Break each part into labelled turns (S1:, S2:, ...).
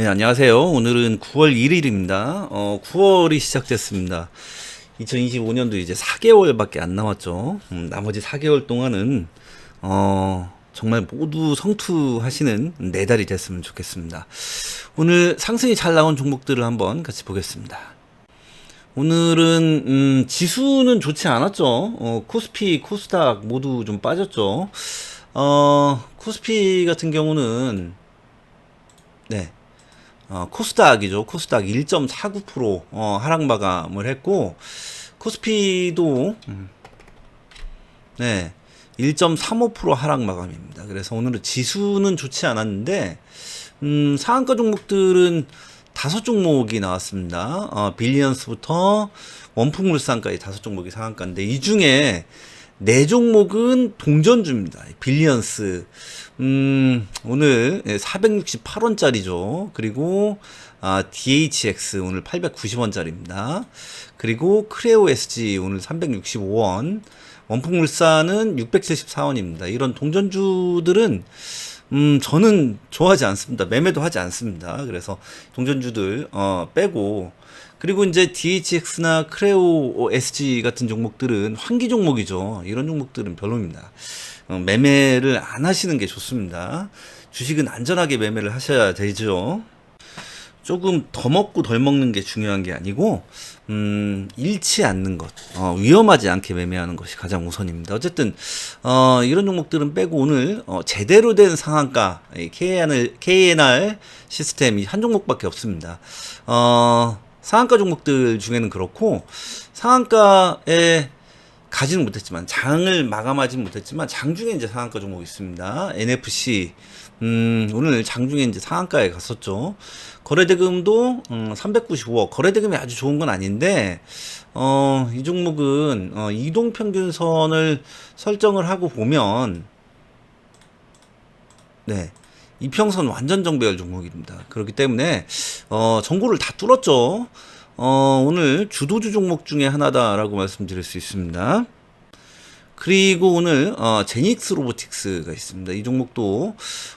S1: 네, 안녕하세요. 오늘은 9월 1일입니다. 어, 9월이 시작됐습니다. 2025년도 이제 4개월밖에 안 남았죠. 음, 나머지 4개월 동안은 어, 정말 모두 성투하시는 네 달이 됐으면 좋겠습니다. 오늘 상승이 잘 나온 종목들을 한번 같이 보겠습니다. 오늘은 음, 지수는 좋지 않았죠. 어, 코스피, 코스닥 모두 좀 빠졌죠. 어, 코스피 같은 경우는 네. 어, 코스닥이죠. 코스닥 1.49% 어, 하락 마감을 했고 코스피도 음, 네. 1.35% 하락 마감입니다. 그래서 오늘은 지수는 좋지 않았는데 음, 상한가 종목들은 다섯 종목이 나왔습니다. 어, 빌리언스부터 원풍물산까지 다섯 종목이 상한가인데 이 중에 네 종목은 동전주입니다. 빌리언스. 음, 오늘 468원짜리죠. 그리고 아, DHX 오늘 890원짜리입니다. 그리고 크레오 SG 오늘 365원. 원풍물산은 674원입니다. 이런 동전주들은 음, 저는 좋아하지 않습니다. 매매도 하지 않습니다. 그래서 동전주들 어, 빼고 그리고 이제 DHX나 크레오 SG 같은 종목들은 환기 종목이죠. 이런 종목들은 별로입니다. 어, 매매를 안 하시는 게 좋습니다. 주식은 안전하게 매매를 하셔야 되죠. 조금 더 먹고 덜 먹는 게 중요한 게 아니고 음, 잃지 않는 것, 어, 위험하지 않게 매매하는 것이 가장 우선입니다. 어쨌든 어, 이런 종목들은 빼고 오늘 어, 제대로 된 상한가 KNR, KNR 시스템이 한 종목밖에 없습니다. 어, 상한가 종목들 중에는 그렇고 상한가에 가지는 못했지만 장을 마감하지는 못했지만 장중에 이제 상한가 종목이 있습니다. NFC 음, 오늘 장중에 이제 상한가에 갔었죠. 거래대금도 음, 395억. 거래대금이 아주 좋은 건 아닌데 어, 이 종목은 어, 이동 평균선을 설정을 하고 보면 네. 이평선 완전 정배열 종목입니다. 그렇기 때문에 어, 정보를 다 뚫었죠. 어, 오늘 주도주 종목 중에 하나다라고 말씀드릴 수 있습니다. 그리고 오늘 어, 제닉스 로보틱스가 있습니다. 이 종목도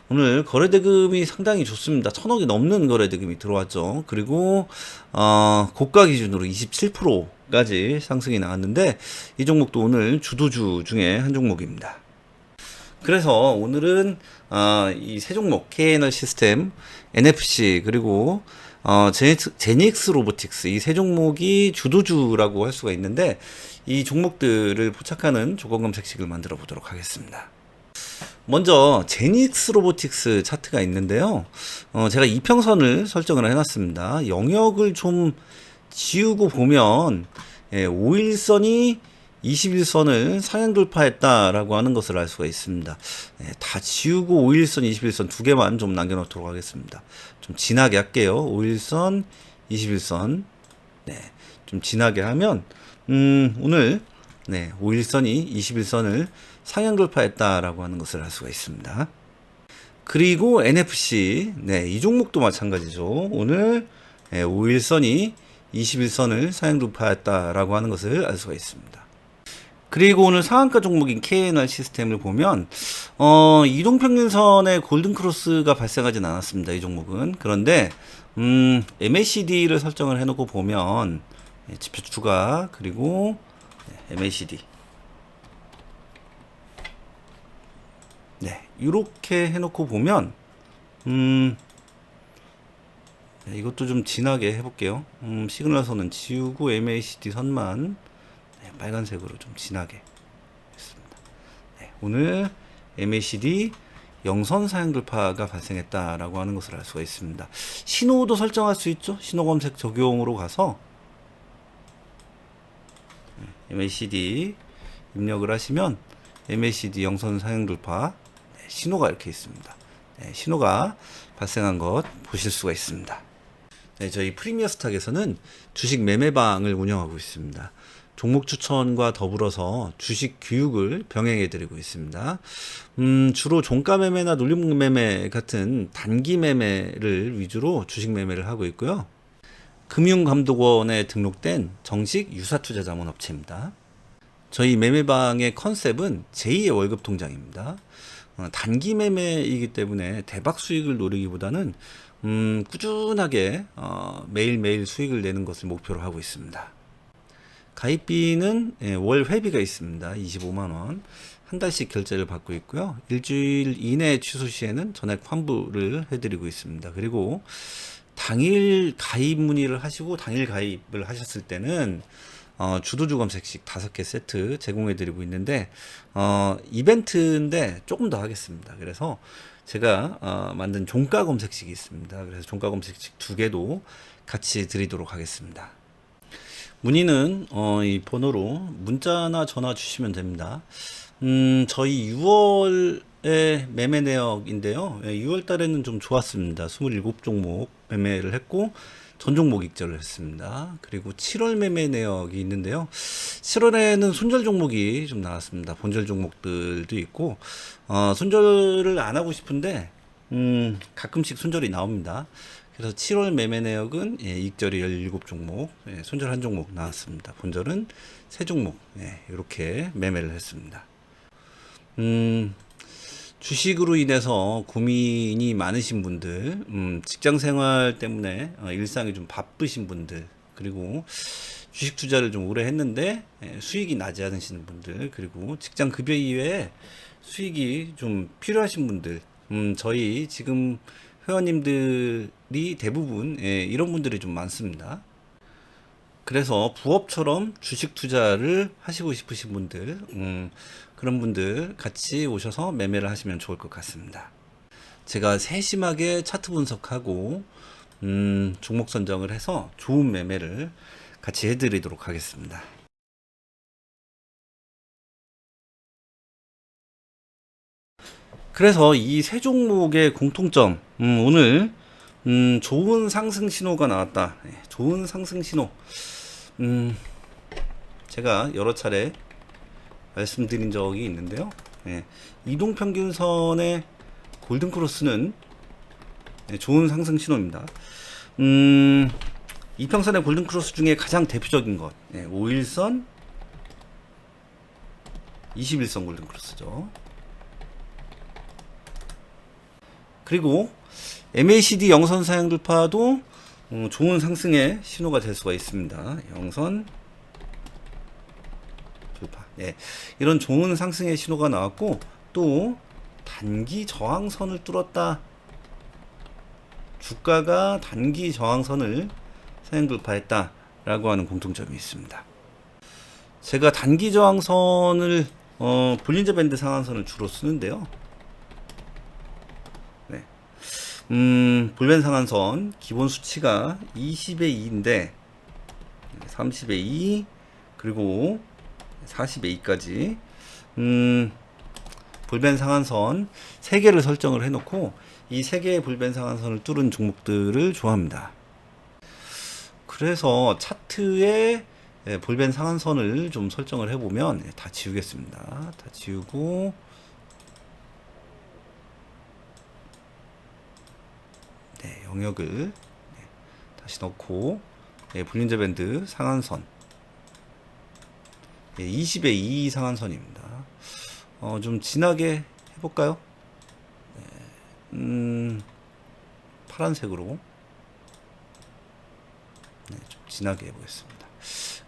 S1: 오늘 거래 대금이 상당히 좋습니다. 천억이 넘는 거래 대금이 들어왔죠. 그리고 어, 고가 기준으로 27%까지 상승이 나왔는데 이 종목도 오늘 주도주 중에 한 종목입니다. 그래서 오늘은 어, 이세 종목 KNR 시스템, NFC 그리고 어, 제닉스, 제닉스 로보틱스 이 세 종목이 주도주라고 할 수가 있는데 이 종목들을 포착하는 조건 검색식을 만들어 보도록 하겠습니다. 먼저 제닉스 로보틱스 차트가 있는데요. 어, 제가 이평선을 설정을 해놨습니다. 영역을 좀 지우고 보면 예, 5일선이 21선을 상향 돌파했다라고 하는 것을 알 수가 있습니다. 네, 다 지우고 5일선, 21선 두 개만 좀 남겨놓도록 하겠습니다. 좀 진하게 할게요. 5일선, 21선. 네, 좀 진하게 하면 음, 오늘 네, 5일선이 21선을 상향 돌파했다라고 하는 것을 알 수가 있습니다. 그리고 NFC, 네, 이 종목도 마찬가지죠. 오늘 네, 5일선이 21선을 상향 돌파했다라고 하는 것을 알 수가 있습니다. 그리고 오늘 상한가 종목인 KNR 시스템을 보면 어, 이동평균선에 골든 크로스가 발생하진 않았습니다. 이 종목은 그런데 음, MACD를 설정을 해놓고 보면 네, 지표 추가 그리고 네, MACD 네 이렇게 해놓고 보면 음 네, 이것도 좀 진하게 해볼게요. 음, 시그널 선은 지우고 MACD 선만 네, 빨간색으로 좀 진하게 했습니다. 네, 오늘 MACD 영선 사양 돌파가 발생했다라고 하는 것을 알 수가 있습니다. 신호도 설정할 수 있죠. 신호 검색 적용으로 가서 MACD 입력을 하시면 MACD 영선 사양 돌파 네, 신호가 이렇게 있습니다. 네, 신호가 발생한 것 보실 수가 있습니다. 네, 저희 프리미어 스탁에서는 주식 매매방을 운영하고 있습니다. 종목 추천과 더불어서 주식 교육을 병행해 드리고 있습니다. 음, 주로 종가 매매나 놀림 매매 같은 단기 매매를 위주로 주식 매매를 하고 있고요. 금융감독원에 등록된 정식 유사투자자문업체입니다. 저희 매매방의 컨셉은 제2의 월급 통장입니다. 어, 단기 매매이기 때문에 대박 수익을 노리기보다는 음, 꾸준하게 어, 매일매일 수익을 내는 것을 목표로 하고 있습니다. 가입비는 예, 월 회비가 있습니다. 25만 원. 한 달씩 결제를 받고 있고요. 일주일 이내 취소 시에는 전액 환불을 해드리고 있습니다. 그리고 당일 가입 문의를 하시고 당일 가입을 하셨을 때는 어, 주도주 검색식 다섯 개 세트 제공해 드리고 있는데 어, 이벤트인데 조금 더 하겠습니다. 그래서 제가 어, 만든 종가 검색식이 있습니다. 그래서 종가 검색식 두 개도 같이 드리도록 하겠습니다. 문의는 어, 이 번호로 문자나 전화 주시면 됩니다. 음, 저희 6월에 매매 내역인데요. 예, 6월 달에는 좀 좋았습니다. 27종목 매매를 했고 전 종목 익절을 했습니다. 그리고 7월 매매 내역이 있는데요. 7월에는 손절 종목이 좀 나왔습니다. 본절 종목들도 있고 어, 손절을 안 하고 싶은데 음, 가끔씩 손절이 나옵니다. 그래서 7월 매매 내역은 예, 익절이 17종목, 예, 손절 한 종목 나왔습니다. 본절은 세 종목 예, 이렇게 매매를 했습니다. 음, 주식으로 인해서 고민이 많으신 분들, 음, 직장 생활 때문에 어, 일상이 좀 바쁘신 분들, 그리고 주식 투자를 좀 오래 했는데 예, 수익이 나지 않으시는 분들, 그리고 직장 급여 이외에 수익이 좀 필요하신 분들, 음, 저희 지금 회원님들이 대부분 예, 이런 분들이 좀 많습니다. 그래서 부업처럼 주식 투자를 하시고 싶으신 분들, 음, 그런 분들 같이 오셔서 매매를 하시면 좋을 것 같습니다. 제가 세심하게 차트 분석하고, 음, 종목 선정을 해서 좋은 매매를 같이 해드리도록 하겠습니다. 그래서 이 세 종목의 공통점, 음, 오늘, 음, 좋은 상승 신호가 나왔다. 네, 좋은 상승 신호. 음, 제가 여러 차례 말씀드린 적이 있는데요. 예, 이동 평균선의 골든 크로스는 예, 좋은 상승 신호입니다. 음, 이평선의 골든 크로스 중에 가장 대표적인 것, 예, 5일선, 21선 골든 크로스죠. 그리고 MACD 영선 사양 돌파도 어, 좋은 상승의 신호가 될 수가 있습니다. 영선 돌파. 예. 이런 좋은 상승의 신호가 나왔고 또 단기 저항선을 뚫었다. 주가가 단기 저항선을 사양 돌파했다라고 하는 공통점이 있습니다. 제가 단기 저항선을 어, 볼린저 밴드 상한선을 주로 쓰는데요. 네. 음, 볼벤 상한선 기본 수치가 20의 2인데 30의 2 그리고 40의 2까지 음, 볼벤 상한선 3개를 설정을 해 놓고 이 3개의 볼벤 상한선을 뚫은 종목들을 좋아합니다. 그래서 차트에 예, 볼벤 상한선을 좀 설정을 해 보면 예, 다 지우겠습니다. 다 지우고 네, 영역을 네, 다시 넣고 네, 볼린저 밴드 상한선 예, 20의 2 상한선입니다. 어, 좀 진하게 해볼까요? 네, 음, 파란색으로 네, 좀 진하게 해보겠습니다.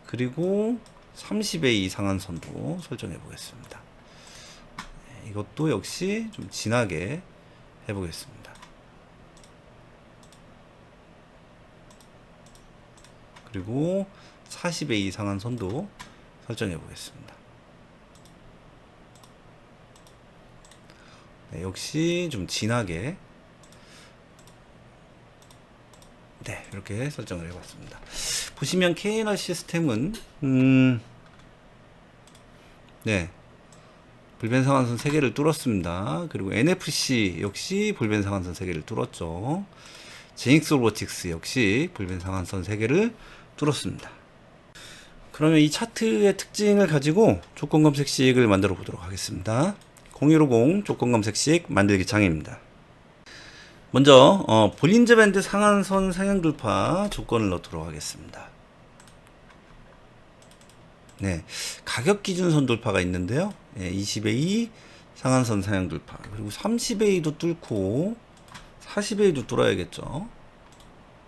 S1: 그리고 30의 2 상한선도 설정해 보겠습니다. 네, 이것도 역시 좀 진하게 해보겠습니다. 그리고 40의 2 상한 선도 설정해 보겠습니다. 네, 역시 좀 진하게 네 이렇게 설정을 해봤습니다. 보시면 KNR 시스템은 음, 네 불변 상한선 3개를 뚫었습니다. 그리고 NFC 역시 불변 상한선 3개를 뚫었죠. 제닉스 로보틱스 역시 불변 상한선 3개를 뚫었습니다. 그러면 이 차트의 특징을 가지고 조건 검색식을 만들어 보도록 하겠습니다. 0150 조건 검색식 만들기 장입니다. 먼저 어, 볼린저 밴드 상한선 상향 돌파 조건을 넣도록 하겠습니다. 네, 가격 기준선 돌파가 있는데요. 예, 20의 2 상한선 상향 돌파 그리고 30의 2도 뚫고 40일도 뚫어야겠죠.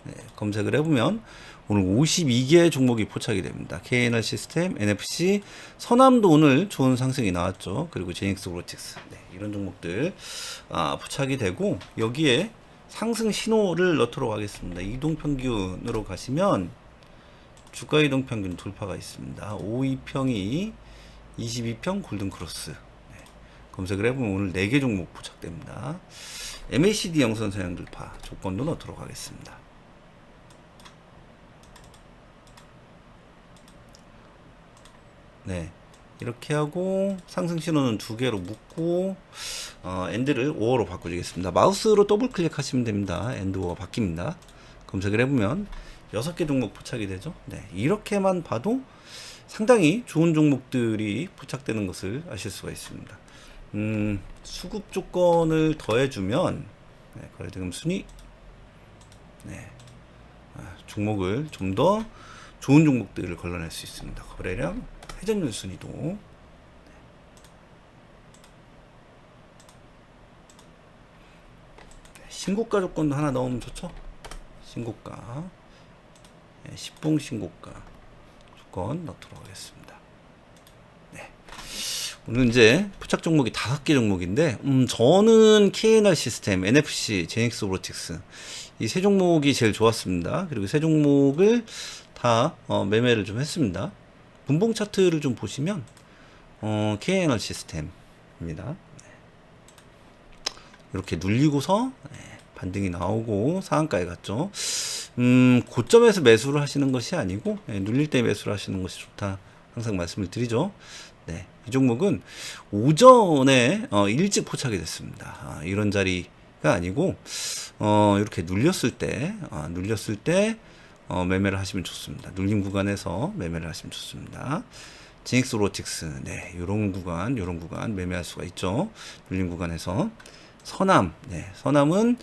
S1: 네, 검색을 해보면 오늘 52개의 종목이 포착이 됩니다. KNR 시스템, NFC, 서남도 오늘 좋은 상승이 나왔죠. 그리고 제닉스 로틱스 네, 이런 종목들 아, 포착이 되고 여기에 상승 신호를 넣도록 하겠습니다. 이동평균으로 가시면 주가 이동평균 돌파가 있습니다. 52평이 22평 골든크로스 네, 검색을 해보면 오늘 4개 종목 포착됩니다. MACD 영선 서양 돌파 조건도 넣도록 하겠습니다. 네. 이렇게 하고 상승 신호는 두 개로 묶고 어, 엔드를 5호로 바꿔주겠습니다. 마우스로 더블 클릭하시면 됩니다. 엔드 5가 바뀝니다. 검색을 해보면 6개 종목 포착이 되죠. 네. 이렇게만 봐도 상당히 좋은 종목들이 포착되는 것을 아실 수가 있습니다. 음, 수급 조건을 더해주면 네, 거래대금 순위 네, 아, 종목을 좀 더 좋은 종목들을 걸러낼 수 있습니다. 거래량, 회전율 순위도 네. 신고가 조건도 하나 넣으면 좋죠. 신고가, 네, 10봉 신고가 조건 넣도록 하겠습니다. 네. 오늘 이제 포착 종목이 다섯 개 종목인데, 음, 저는 KNR 시스템, NFC, 제닉스 오로틱스 이 세 종목이 제일 좋았습니다. 그리고 세 종목을 다 어, 매매를 좀 했습니다. 분봉 차트를 좀 보시면 어, KNR 시스템입니다. 네. 이렇게 눌리고서 네, 반등이 나오고 상한가에 갔죠. 음, 고점에서 매수를 하시는 것이 아니고 네, 눌릴 때 매수를 하시는 것이 좋다. 항상 말씀을 드리죠. 네, 이 종목은 오전에 어, 일찍 포착이 됐습니다. 아, 이런 자리가 아니고 어, 이렇게 눌렸을 때, 아, 눌렸을 때 어, 매매를 하시면 좋습니다. 눌림 구간에서 매매를 하시면 좋습니다. 지닉스 로틱스, 네, 요런 구간, 요런 구간 매매할 수가 있죠. 눌림 구간에서. 서남, 네, 서남은,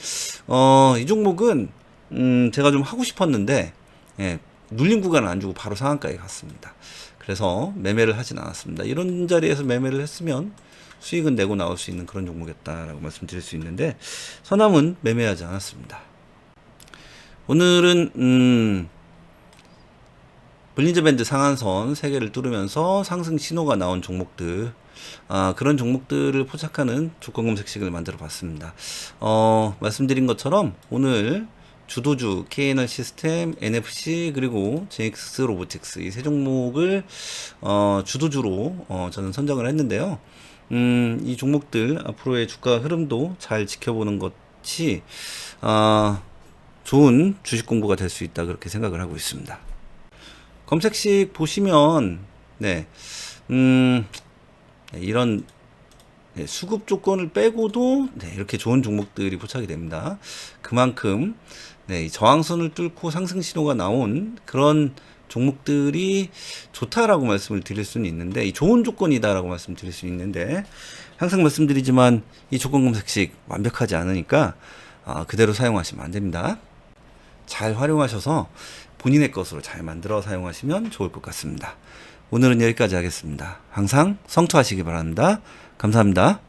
S1: 어, 이 종목은, 음, 제가 좀 하고 싶었는데, 예, 눌림 구간을 안 주고 바로 상한가에 갔습니다. 그래서 매매를 하진 않았습니다. 이런 자리에서 매매를 했으면 수익은 내고 나올 수 있는 그런 종목이었다라고 말씀드릴 수 있는데, 서남은 매매하지 않았습니다. 오늘은 음 볼린저 밴드 상한선 3개를 뚫으면서 상승 신호가 나온 종목들 아, 그런 종목들을 포착하는 조건 검색식을 만들어 봤습니다. 어, 말씀드린 것처럼 오늘 주도주 KNR 시스템, NFC 그리고 JX 로보틱스 이 세 종목을 어, 주도주로 어, 저는 선정을 했는데요. 음, 이 종목들 앞으로의 주가 흐름도 잘 지켜보는 것이 아, 좋은 주식 공부가 될 수 있다 그렇게 생각을 하고 있습니다. 검색식 보시면 네, 음, 네, 이런 네, 수급 조건을 빼고도 네, 이렇게 좋은 종목들이 포착이 됩니다. 그만큼 네, 이 저항선을 뚫고 상승 신호가 나온 그런 종목들이 좋다라고 말씀을 드릴 수는 있는데 이 좋은 조건이다라고 말씀드릴 수 있는데 항상 말씀드리지만 이 조건 검색식 완벽하지 않으니까 아, 그대로 사용하시면 안 됩니다. 잘 활용하셔서 본인의 것으로 잘 만들어 사용하시면 좋을 것 같습니다. 오늘은 여기까지 하겠습니다. 항상 성투하시기 바랍니다. 감사합니다.